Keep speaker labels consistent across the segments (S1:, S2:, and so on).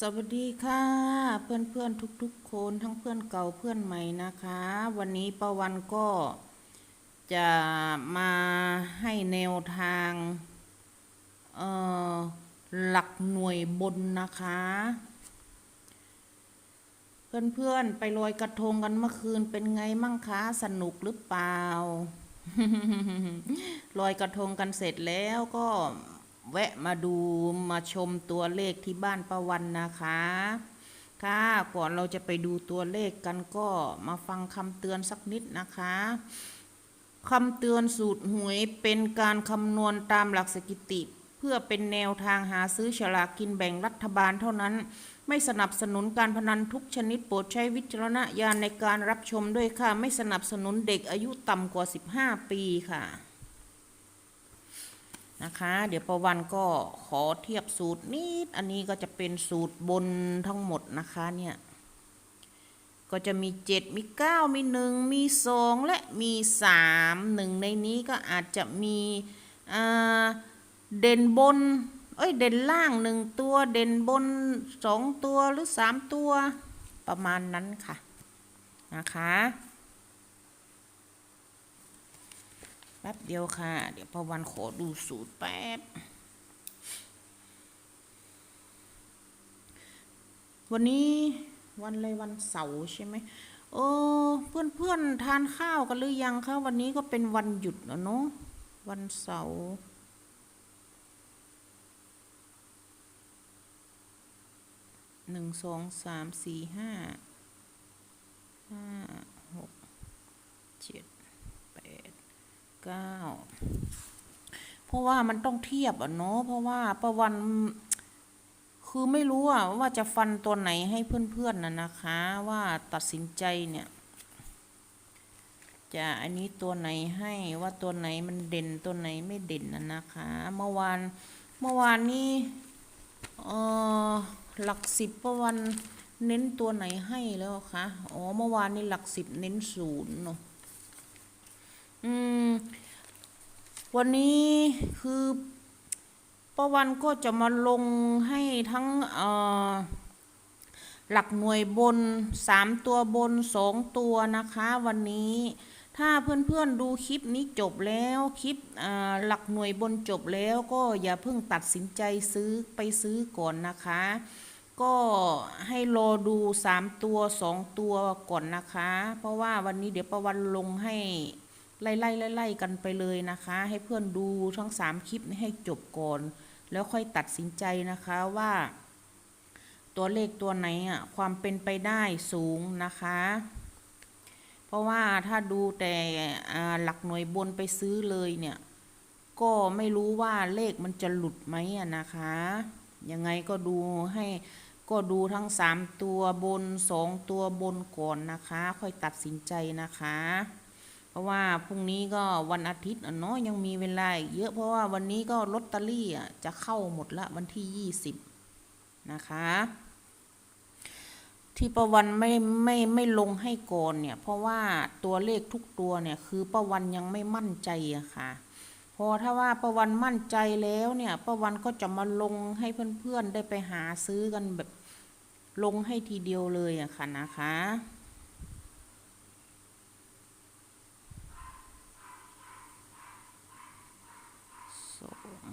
S1: สวัสดีค่ะ เพื่อนเพื่อนทุกๆคนทั้งเพื่อนเก่าเพื่อนใหม่นะคะ วันนี้ประวันก็จะมาให้แนวทางหลักหน่วยบนนะคะ เพื่อนเพื่อนๆไปลอยกระทงกันเมื่อคืนเป็นไงมั่งคะสนุกหรือเปล่าลอยกระทงกันเสร็จแล้วก็ แวะมาดูมาชมตัวเลขที่บ้านประวันนะคะ ค่ะก่อนเราจะไปดูตัวเลขกันก็มาฟังคำเตือนสักนิดนะคะคำเตือนสูตรหวยเป็นการคำนวณตามหลักสถิติ เพื่อเป็นแนวทางหาซื้อฉลากกินแบ่งรัฐบาลเท่านั้น ไม่สนับสนุนการพนันทุกชนิดโปรดใช้วิจารณญาณในการรับชมด้วยค่ะ ไม่สนับสนุนเด็กอายุต่ำกว่า 15 ปีค่ะ นะคะ เดี๋ยวประวันก็ขอเทียบสูตรนิด อันนี้ก็จะเป็นสูตรบนทั้งหมดนะคะเนี่ย ก็จะมีเจ็ดมีเก้ามีหนึ่งมีสองและมีสามหนึ่งในนี้ก็อาจจะมีเด่นบน เอ้ย เด่นล่างหนึ่งตัว เด่นบนสองตัวหรือสามตัวประมาณนั้นค่ะ นะคะ แป๊บเดียวค่ะ เดี๋ยวพอวันขอดูสูตรแป๊บ วันนี้วันอะไรวันเสาร์ใช่ไหมโอ้เพื่อนเพื่อนทานข้าวกันหรือยังคะวันนี้ก็เป็นวันหยุดเนาะวันเสาร์หนึ่งสองสามสี่ห้าห้าหกเจ็ด เก้าเพราะว่ามันต้องเทียบอะเนาะเพราะว่าประวัน คือไม่รู้อะว่าจะฟันตัวไหนให้เพื่อนๆน่ะนะคะ ว่าตัดสินใจเนี่ย จะอันนี้ตัวไหนให้ว่าตัวไหนมันเด่นตัวไหนไม่เด่นน่ะนะคะ เมื่อวานเมื่อวานนี้เออหลักสิบประวันเน้นตัวไหนให้แล้วคะ อ๋อ เมื่อวานนี้หลักสิบเน้นศูนย์เนาะ อืม วันนี้คือประวันก็จะมาลงให้ทั้งเอ่อหลักหน่วยบนสามตัวบนสองตัวนะคะ วันนี้ถ้าเพื่อนๆดูคลิปนี้จบแล้วคลิปหลักหน่วยบนจบแล้วก็อย่าเพิ่งตัดสินใจซื้อไปซื้อก่อนนะคะ ก็ให้รอดูสามตัวสองตัวก่อนนะคะ เพราะว่าวันนี้เดี๋ยวประวันลงให้ ไล่ไล่ไล่ไล่กันไปเลยนะคะ ให้เพื่อนดูทั้งสามคลิปให้จบก่อน แล้วค่อยตัดสินใจนะคะว่า ตัวเลขตัวไหนอะความเป็นไปได้สูงนะคะ เพราะว่าถ้าดูแต่หลักหน่วยบนไปซื้อเลยเนี่ย ก็ไม่รู้ว่าเลขมันจะหลุดไหมอะนะคะ ยังไงก็ดูให้ก็ดูทั้งสามตัวบนสองตัวบนก่อนนะคะ ค่อยตัดสินใจนะคะ ราะว่าพรุ่งนี้ก็วันอาทิตย์เนาะยังมีเวลาอีกเยอะเพราะว่าวันนี้ก็ลอตเตอรี่อะจะเข้าหมดละวันที่ยี่สิบนะคะ ที่ประวันไม่ไม่ไม่ลงให้ก่อนเนี่ย เพราะว่าตัวเลขทุกตัวเนี่ยคือประวันยังไม่มั่นใจอะค่ะ พอถ้าว่าประวันมั่นใจแล้วเนี่ยประวันก็จะมาลงให้เพื่อนๆได้ไปหาซื้อกันแบบลงให้ทีเดียวเลยอะค่ะนะคะ สอง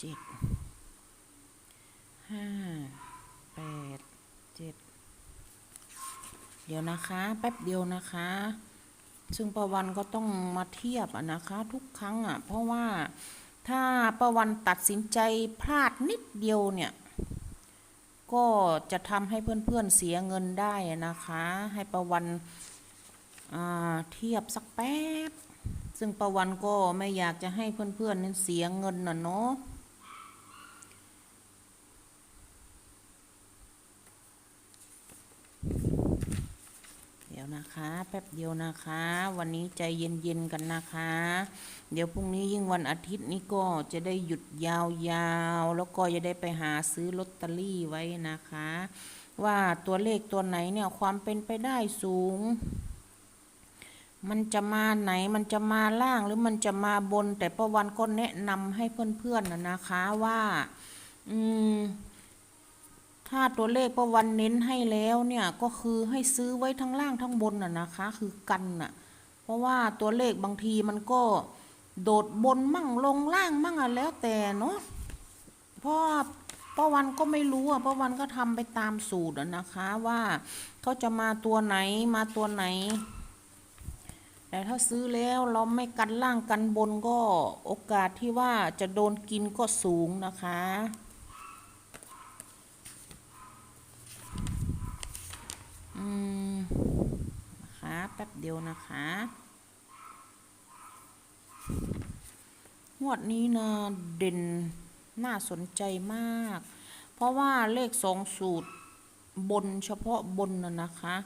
S1: เจ็ดห้าแปดเจ็ดเดี๋ยวนะคะ แป๊บเดียวนะคะ ซึ่งประวันก็ต้องมาเทียบอะนะคะ ทุกครั้งอะเพราะว่าถ้าประวันตัดสินใจพลาดนิดเดียวเนี่ย ก็จะทำให้เพื่อนๆเสียเงินได้นะคะ ให้ประวันเทียบสักแป๊บ ซึ่งประวันก็ไม่อยากจะให้เพื่อนๆนั้นเสียเงินน่ะเนาะ ดี๋ยวนะคะ แป๊บเดียวนะคะ วันนี้ใจเย็นๆกันนะคะ เดี๋ยวพรุ่งนี้ยิ่งวันอาทิตย์นี้ก็จะได้หยุดยาวๆ แล้วก็จะได้ไปหาซื้อลอตเตอรี่ไว้นะคะ ว่าตัวเลขตัวไหนเนี่ยความเป็นไปได้สูง มันจะมาไหนมันจะมาล่างหรือมันจะมาบน แต่ประวันก็แนะนำให้เพื่อนๆนะนะคะว่า อืม ถ้าตัวเลขประวันเน้นให้แล้วเนี่ยก็คือให้ซื้อไว้ทั้งล่างทั้งบนน่ะนะคะ คือกันน่ะ เพราะว่าตัวเลขบางทีมันก็โดดบนมั่งลงล่างมั่งอะแล้วแต่เนาะเพราะว่าป้าวันก็ไม่รู้อะป้าวันก็ทำไปตามสูตรอะนะคะว่าเขาจะมาตัวไหนมาตัวไหน แต่ถ้าซื้อแล้วเราไม่กันล่างกันบนก็โอกาสที่ว่าจะโดนกินก็สูงนะคะ อืมนะคะแป๊บเดียวนะคะงวดนี้นะเด่นน่าสนใจมาก เพราะว่าเลขสองสูตรบนเฉพาะบนน่ะนะคะ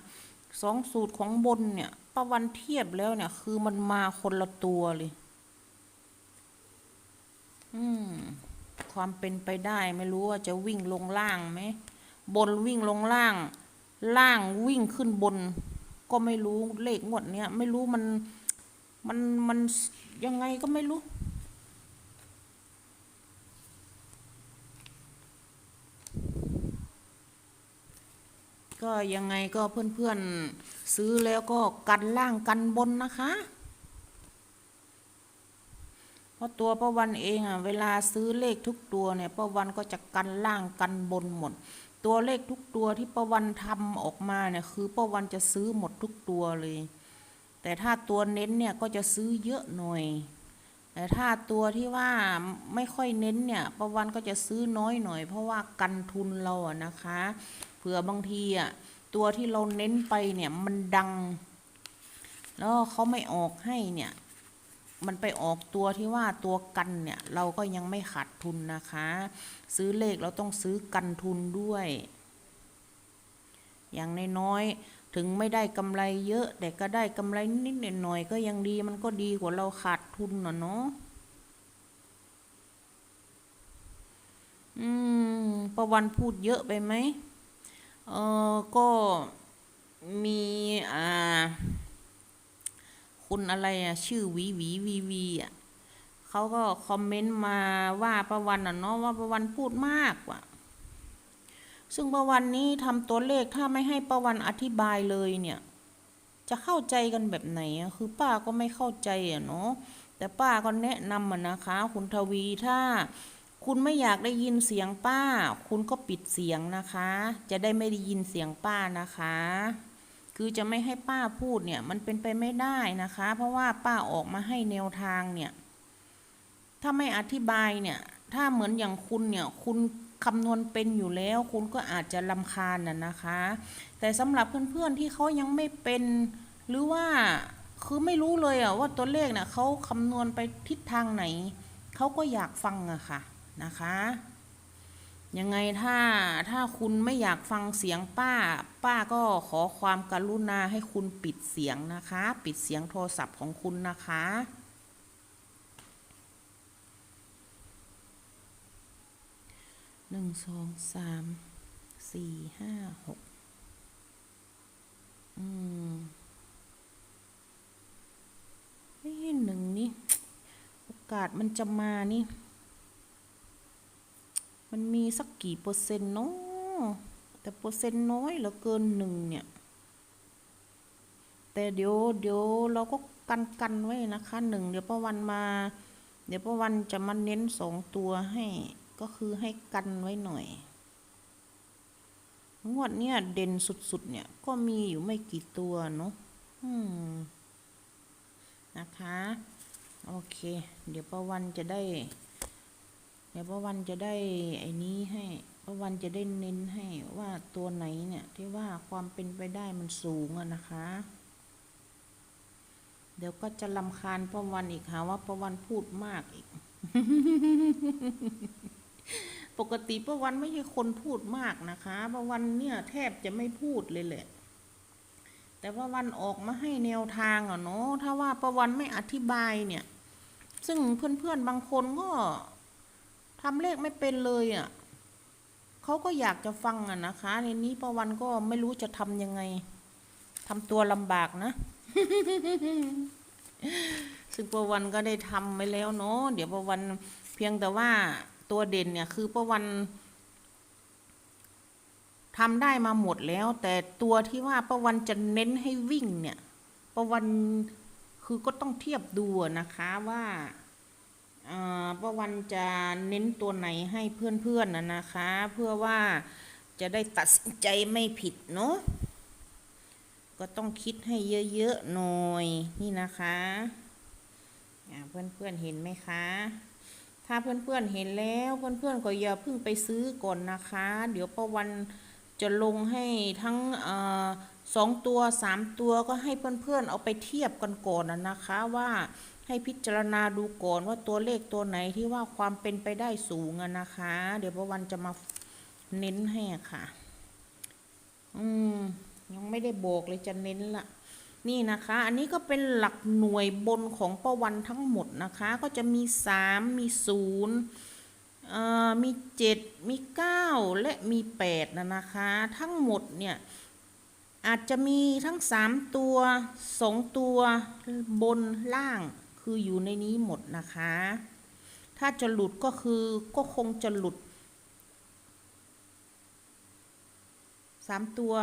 S1: สองสูตรของบนเนี่ยประวันเทียบแล้วเนี่ย คือมันมาคนละตัวเลยอืมความเป็นไปได้ไม่รู้ว่าจะวิ่งลงล่างไหมบนวิ่งลงล่าง ล่างวิ่งขึ้นบน ก็ไม่รู้เลขงวดเนี้ยไม่รู้มันมันมันยังไงก็ไม่รู้ ก็ยังไงก็เพื่อนๆซื้อแล้วก็กันล่างกันบนนะคะ เพราะตัวป้าวันเองอะเวลาซื้อเลขทุกตัวเนี่ยป้าวันก็จะกันล่างกันบนหมด ตัวเลขทุกตัวที่ป้าวันทำออกมาเนี่ยคือป้าวันจะซื้อหมดทุกตัวเลย แต่ถ้าตัวเน้นเนี่ยก็จะซื้อเยอะหน่อย แต่ถ้าตัวที่ว่าไม่ค่อยเน้นเนี่ยป้าวันก็จะซื้อน้อยหน่อย เพราะว่ากันทุนเราอะนะคะเผื่อบางทีอะตัวที่เราเน้นไปเนี่ยมันดัง แล้วเขาไม่ออกให้เนี่ย มันไปออกตัวที่ว่าตัวกันเนี่ย เราก็ยังไม่ขาดทุนนะคะ ซื้อเลขเราต้องซื้อกันทุนด้วย อย่างน้อยๆถึงไม่ได้กำไรเยอะ แต่ก็ได้กำไรนิดหน่อยก็ยังดีมันก็ดีกว่าเราขาดทุนนะเนาะอืมประวันพูดเยอะไปไหมเออก็มีอ่า คุณอะไรอะชื่อวีวีวีวีอะเขาก็คอมเมนต์มาว่าประวันอะเนาะว่าประวันพูดมากว่ะ ซึ่งประวันนี้ทำตัวเลขถ้าไม่ให้ประวันอธิบายเลยเนี่ย จะเข้าใจกันแบบไหนอะคือป้าก็ไม่เข้าใจอะเนาะแต่ป้าก็แนะนำอะนะคะ คุณทวีถ้าคุณไม่อยากได้ยินเสียงป้า คุณก็ปิดเสียงนะคะ จะได้ไม่ได้ยินเสียงป้านะคะ คือจะไม่ให้ป้าพูดเนี่ยมันเป็นไปไม่ได้นะคะ เพราะว่าป้าออกมาให้แนวทางเนี่ย ถ้าไม่อธิบายเนี่ย ถ้าเหมือนอย่างคุณเนี่ยคุณคำนวณเป็นอยู่แล้วคุณก็อาจจะลำคาญน่ะนะคะ แต่สำหรับเพื่อนๆที่เขายังไม่เป็นหรือว่าคือไม่รู้เลยอะว่าตัวเลขเนี่ยเขาคำนวณไปทิศทางไหนเขาก็อยากฟังอะค่ะนะคะ ยังไงถ้าถ้าคุณไม่อยากฟังเสียงป้า ป้าก็ขอความกรุณาให้คุณปิดเสียงนะคะ ปิดเสียงโทรศัพท์ของคุณนะคะหนึ่งสองสามสี่ห้าหกอืมเอ้ยหนึ่งนี่ โอกาสมันจะมานี่ มีสักกี่เปอร์เซ็นต์เนาะแต่เปอร์เซ็นต์น้อยเหลือเกินหนึ่งเนี่ย แต่เดี๋ยวเดี๋ยวเราก็กันกันไว้นะคะหนึ่งเดี๋ยวประวันมา เดี๋ยวประวันจะมาเน้นสองตัวให้ก็คือให้กันไว้หน่อย งวดเนี้ยเด่นสุดๆ เนี่ยก็มีอยู่ไม่กี่ตัวเนาะนะคะ โอเค เดี๋ยวประวันจะได้ เดี๋ยวป้าวันจะได้ไอ้นี้ให้ป้าวันจะได้เน้นให้ว่าตัวไหนเนี่ยที่ว่าความเป็นไปได้มันสูงอะนะคะ เดี๋ยวก็จะลำคาญป้าวันอีกหาว่าป้าวันพูดมากอีก ปกติป้าวันไม่ใช่คนพูดมากนะคะป้าวันเนี่ยแทบจะไม่พูดเลยแหละแต่ป้าวันออกมาให้แนวทางอะเนาะถ้าว่าป้าวันไม่อธิบายเนี่ย ซึ่งเพื่อนๆบางคนก็ ทำเลขไม่เป็นเลยอะ่ะเขาก็อยากจะฟังอะนะคะในนี้ประวันก็ไม่รู้จะทำยังไงทำตัวลำบากนะ ซึ่งประวันก็ได้ทำไว้แล้วเนาะเดี๋ยวประวันเพียงแต่ว่าตัวเด่นเนี่ยคือประวันทำได้มาหมดแล้ว แต่ตัวที่ว่าประวันจะเน้นให้วิ่งเนี่ยประวันคือก็ต้องเทียบดูนะคะว่า อ่าวันจะเน้นตัวไหนให้เพื่อนๆนะนะคะ เพื่อว่าจะได้ตัดสินใจไม่ผิดเนาะก็ต้องคิดให้เยอะๆหน่อยนี่นะคะเพื่อนๆเห็นไหมคะ ถ้าเพื่อนๆเห็นแล้วเพื่อนๆก็อย่าเพิ่งไปซื้อก่อนนะคะ เดี๋ยวประวันจะลงให้ทั้งอสองตัวสามตัวก็ให้เพื่อนๆเอาไปเทียบกันก่อนนะนะคะว่า ให้พิจารณาดูก่อนว่าตัวเลขตัวไหนที่ว่าความเป็นไปได้สูงอะนะคะ เดี๋ยวประวันจะมาเน้นให้ค่ะ อืม ยังไม่ได้บอกเลยจะเน้นละนี่นะคะ อันนี้ก็เป็นหลักหน่วยบนของประวันทั้งหมดนะคะ ก็จะมีสามมีศูนย์เอ่อมีเจ็ดมีเก้าและมีแปดนะนะคะ ทั้งหมดเนี่ยอาจจะมีทั้งสามตัวสองตัวบนล่าง คืออยู่ในนี้หมดนะคะ ถ้าจะหลุดก็คือก็คงจะหลุดสามตัว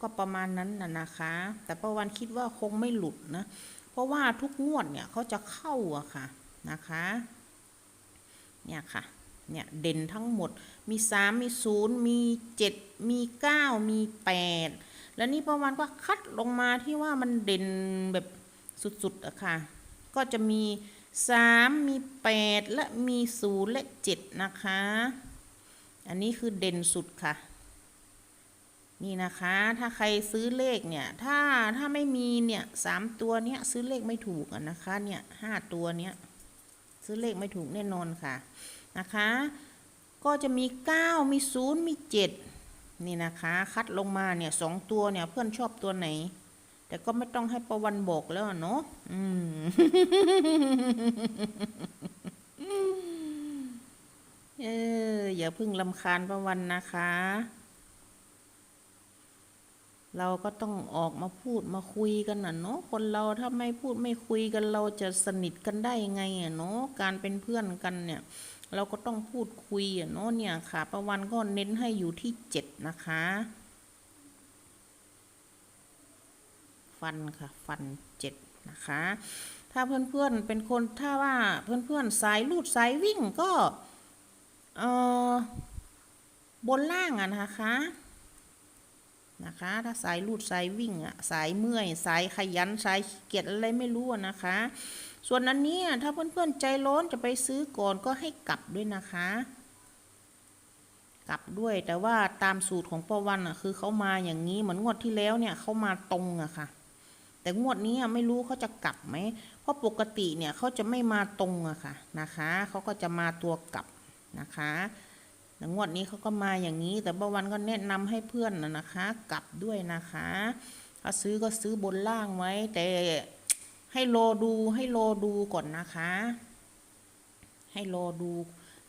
S1: ก็ประมาณนั้นนะนะคะ แต่ประวันคิดว่าคงไม่หลุดนะ เพราะว่าทุกงวดเนี่ยเขาจะเข้าอะค่ะนะคะ เนี่ยค่ะ เนี่ยเด่นทั้งหมด มีสามมีศูนย์มีเจ็ดมีเก้ามีแปดแล้วนี่ประวันก็คัดลงมาที่ว่ามันเด่นแบบสุดๆอะค่ะ ก็จะมีสามมีแปดและมีศูนย์และเจ็ดนะคะ อันนี้คือเด่นสุดค่ะ นี่นะคะ ถ้าใครซื้อเลขเนี่ย ถ้าถ้าไม่มีเนี่ยสามตัวเนี้ยซื้อเลขไม่ถูกนะคะ เนี่ยห้าตัวเนี้ยซื้อเลขไม่ถูกแน่นอนค่ะ นะคะ ก็จะมีเก้ามีศูนย์มีเจ็ดนี่นะคะ คัดลงมาเนี่ยสองตัวเนี่ยเพื่อนชอบตัวไหน แต่ก็ไม่ต้องให้ประวันบอกแล้วอะเนาะอืมเอออย่าพึ่งลำคาญประวันนะคะ เราก็ต้องออกมาพูดมาคุยกันน่ะเนาะคนเราถ้าไม่พูดไม่คุยกัน เราจะสนิทกันได้ไงอะเนาะการเป็นเพื่อนกันเนี่ย เราก็ต้องพูดคุยอะเนาะเนี่ยค่ะ ประวันก็เน้นให้อยู่ที่เจ็ดนะคะ ฟันค่ะฟันเจ็ดนะคะ ถ้าเพื่อนๆเป็นคนถ้าว่าเพื่อนๆสายลูดสายวิ่งก็เออบนล่างอะนะคะนะคะถ้าสายลูดสายวิ่งอะสายเมื่อย สายขยันสายเกียจอะไรไม่รู้นะคะ ส่วนอันนี้ถ้าเพื่อนๆใจร้อนจะไปซื้อก่อนก็ให้กลับด้วยนะคะ กลับด้วยแต่ว่าตามสูตรของประวันอะคือเขามาอย่างนี้เหมือนงวดที่แล้วเนี่ยเขามาตรงอะค่ะ แต่งวดนี้ไม่รู้เขาจะกลับไหม เพราะปกติเนี่ยเขาจะไม่มาตรงอะค่ะนะคะเขาก็จะมาตัวกลับนะคะแต่งวดนี้เขาก็มาอย่างนี้ แต่บางวันก็แนะนำให้เพื่อนนะนะคะ กลับด้วยนะคะถ้าซื้อก็ซื้อบนล่างไว้ แต่ให้รอดูให้รอดูก่อนนะคะ ให้รอดู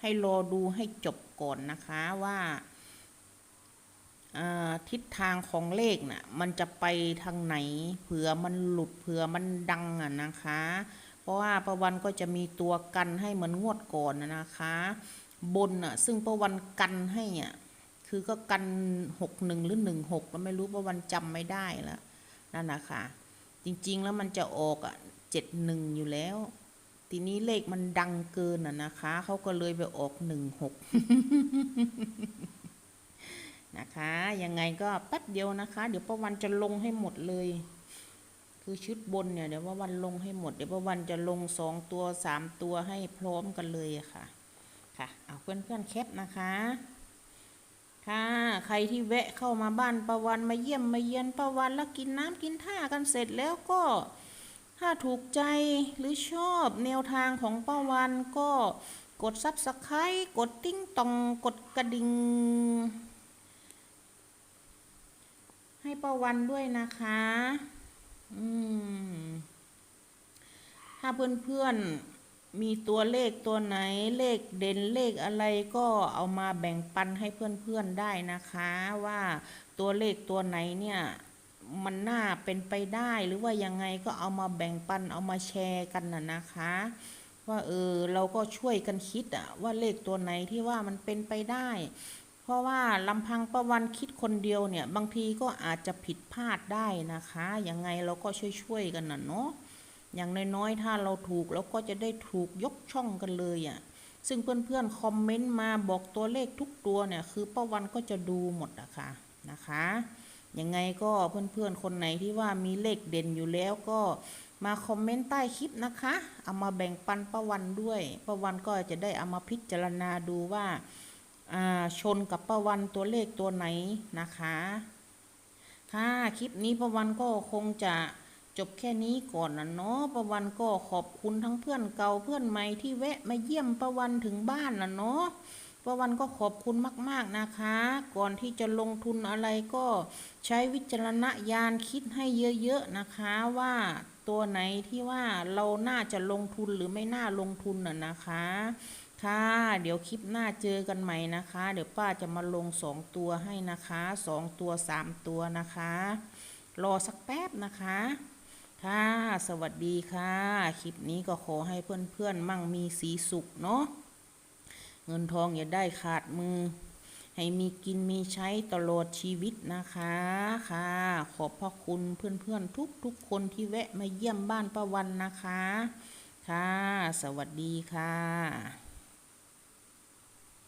S1: ให้รอดูให้จบก่อนนะคะว่า ทิศทางของเลขน่ะมันจะไปทางไหน เผื่อมันหลุดเผื่อมันดังอะนะคะ เพราะว่าประวันก็จะมีตัวกันให้เหมือนงวดก่อนนะคะ บนอะซึ่งประวันกันให้อะคือก็กันหกหนึ่งหรือหนึ่งหกก็ไม่รู้ประวันจำไม่ได้แล้วนั่นนะคะจริงๆแล้วมันจะออกอะเจ็ดหนึ่งอยู่แล้ว ทีนี้เลขมันดังเกินอะนะคะเขาก็เลยไปออกหนึ่งหก นะคะ ยังไงก็แป๊บเดียวนะคะ เดี๋ยวประวันจะลงให้หมดเลย คือชุดบนเนี่ยเดี๋ยวประวันลงให้หมด เดี๋ยวประวันจะลงสองตัวสามตัวให้พร้อมกันเลยค่ะ ค่ะ เอาเพื่อนๆแคปนะคะค่ะใครที่แวะเข้ามาบ้านประวันมาเยี่ยมมาเยียนประวันแล้วกินน้ำกินท่ากันเสร็จแล้วก็ถ้าถูกใจหรือชอบแนวทางของป้าวันก็กดซับสไครต์กดติ้งตองกดกระดิ่ง ให้ป้าวันด้วยนะคะ อืม ถ้าเพื่อนๆ มีตัวเลขตัวไหนเลขเด่นเลขอะไรก็เอามาแบ่งปันให้เพื่อนๆได้นะคะ ว่าตัวเลขตัวไหนเนี่ยมันน่าเป็นไปได้หรือว่ายังไงก็เอามาแบ่งปันเอามาแชร์กันน่ะนะคะ ว่าเออเราก็ช่วยกันคิดอะว่าเลขตัวไหนที่ว่ามันเป็นไปได้ ราะว่าลำพังประวันคิดคนเดียวเนี่ย บางทีก็อาจจะผิดพลาดได้นะคะยังไงเราก็ช่วยๆกันนะเนาะอย่างน้อยๆถ้าเราถูกเราก็จะได้ถูกยกช่องกันเลยอะซึ่งเพื่อนๆคอมเมนต์มาบอกตัวเลขทุกตัวเนี่ย คือป้าวันก็จะดูหมดอะค่ะนะคะยังไงก็เพื่อนๆคนไหนที่ว่ามีเลขเด่นอยู่แล้วก็มาคอมเมนต์ใต้คลิปนะคะ เอามาแบ่งปันป้าวันด้วยป้าวันก็จะได้เอามาพิจารณาดูว่า ชนกับป้าวันตัวเลขตัวไหนนะคะ ค่ะ คลิปนี้ป้าวันก็คงจะจบแค่นี้ก่อนนะเนาะป้าวันก็ขอบคุณทั้งเพื่อนเก่าเพื่อนใหม่ที่แวะมาเยี่ยมป้าวันถึงบ้านนะเนาะป้าวันก็ขอบคุณมาก ๆนะคะ ก่อนที่จะลงทุนอะไรก็ใช้วิจารณญาณคิดให้เยอะๆนะคะว่าตัวไหนที่ว่าเราน่าจะลงทุนหรือไม่น่าลงทุนน่ะนะคะ ค่ะ เดี๋ยวคลิปหน้าเจอกันใหม่นะคะ เดี๋ยวป้าจะมาลงสองตัวให้นะคะสองตัวสามตัวนะคะ รอสักแป๊บนะคะ ค่ะ สวัสดีค่ะ คลิปนี้ก็ขอให้เพื่อนๆ มั่งมีสีสุขเนาะ เงินทองอย่าได้ขาดมือ ให้มีกินมีใช้ตลอดชีวิตนะคะ ค่ะ ขอบพระคุณเพื่อนๆ ทุกๆ คนที่แวะมาเยี่ยมบ้านป้าวันนะคะ ค่ะ สวัสดีค่ะ